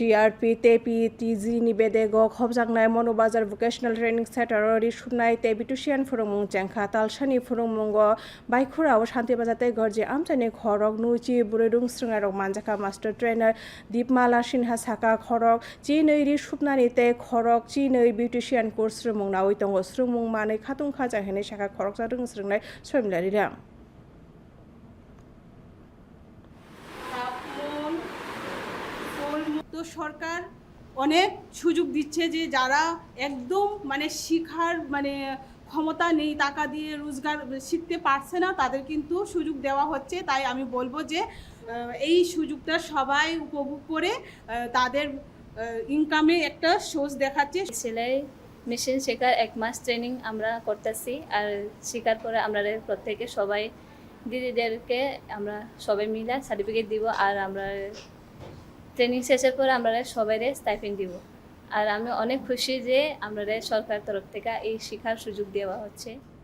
টিআरपी तेपी टीजी निबेदे गो खबजांगनाय मनोबाजार भोकेशनल ट्रेनिंग सेंटर रि सुनाय ते बिटुसियान फोरोंमुं जेंखा तालसानि फोरोंमुंग बाइखुराव शान्तिबाजाते गरजे आमचानि खरग नुचि बुरैदुं स्रोङारग मानजाखा मास्टर ट्रेनार दीपमाला सिन्हा साका खरग चिनै रि सुपनानि ते खरग चिनै बिउटिसियान कोर्स रोमुंना उइतंग स्रोमुं मानै खातुं खाजा हेनै साका खरग जादों स्रोंनाय स्वयंलारिरां ফুলমুক্ত সরকার অনেক সুযোগ দিচ্ছে যে যারা একদম মানে শিখার মানে ক্ষমতা নেই, টাকা দিয়ে রোজগার শিখতে পারছে না, তাদের কিন্তু সুযোগ দেওয়া হচ্ছে। তাই আমি বলব যে এই সুযোগটা সবাই উপভোগ করে তাদের ইনকামে একটা সোর্স দেখাচ্ছে। সেলাই মেশিন শেখার এক মাস ট্রেনিং আমরা করতেছি আর শেখার পরে আমরা প্রত্যেকে সবাই, দিদিদেরকে আমরা সবাই মিলে সার্টিফিকেট দিব আর আমরা ট্রেনিং শেষের পরে আমরা সবাই স্টাইপেন্ড দিব। আর আমি অনেক খুশি যে আমরা সরকার তরফ থেকে এই শেখার সুযোগ দেওয়া হচ্ছে।